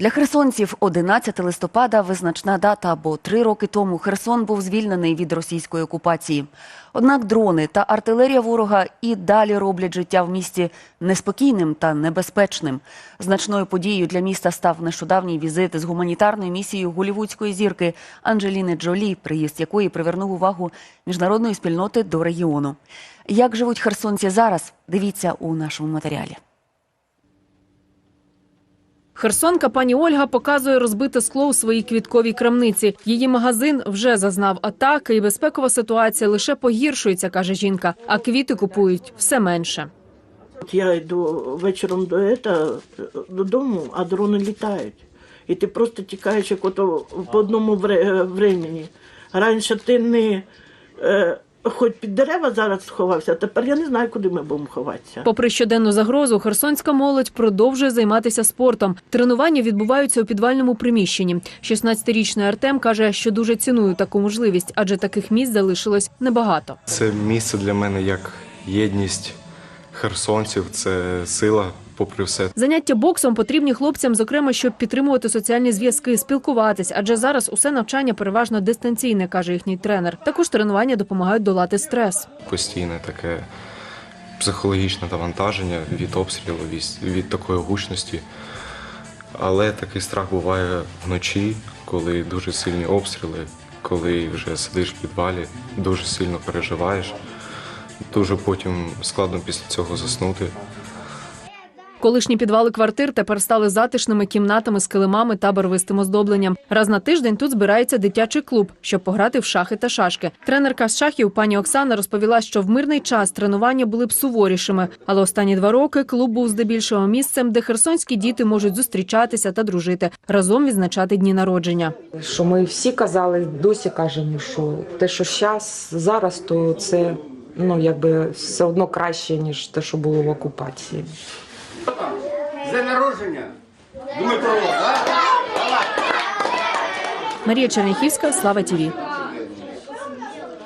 Для херсонців 11 листопада визначна дата, бо три роки тому Херсон був звільнений від російської окупації. Однак дрони та артилерія ворога і далі роблять життя в місті неспокійним та небезпечним. Значною подією для міста став нещодавній візит з гуманітарною місією голівудської зірки Анджеліни Джолі, приїзд якої привернув увагу міжнародної спільноти до регіону. Як живуть херсонці зараз? Дивіться у нашому матеріалі. Херсонка пані Ольга показує розбите скло у своїй квітковій крамниці. Її магазин вже зазнав атаки, і безпекова ситуація лише погіршується, каже жінка. А квіти купують все менше. Я йду вечором до ета, додому, а дрони літають. І ти просто тікаєш як ото по одному вре- времені. Раніше ти не е, хоч під дерева зараз сховався, тепер я не знаю, куди ми будемо ховатися. Попри щоденну загрозу, херсонська молодь продовжує займатися спортом. Тренування відбуваються у підвальному приміщенні. 16-річний Артем каже, що дуже цінує таку можливість, адже таких місць залишилось небагато. Це місце для мене як єдність херсонців, це сила, попри все. Заняття боксом потрібні хлопцям, зокрема, щоб підтримувати соціальні зв'язки, спілкуватись, адже зараз усе навчання переважно дистанційне, каже їхній тренер. Також тренування допомагають долати стрес. Постійне таке психологічне навантаження від обстрілу, від, від такої гучності. Але такий страх буває вночі, коли дуже сильні обстріли, коли вже сидиш в підвалі, дуже сильно переживаєш. Дуже потім складно після цього заснути. Колишні підвали квартир тепер стали затишними кімнатами з килимами та барвистим оздобленням. Раз на тиждень тут збирається дитячий клуб, щоб пограти в шахи та шашки. Тренерка з шахів пані Оксана розповіла, що в мирний час тренування були б суворішими, але останні два роки клуб був здебільшого місцем, де херсонські діти можуть зустрічатися та дружити, разом відзначати дні народження. Що ми всі казали, досі кажемо, що те, що зараз, зараз, то це ну якби все одно краще, ніж те, що було в окупації. День народження. Дмитро? Марія Черняхівська, Слава Тіві.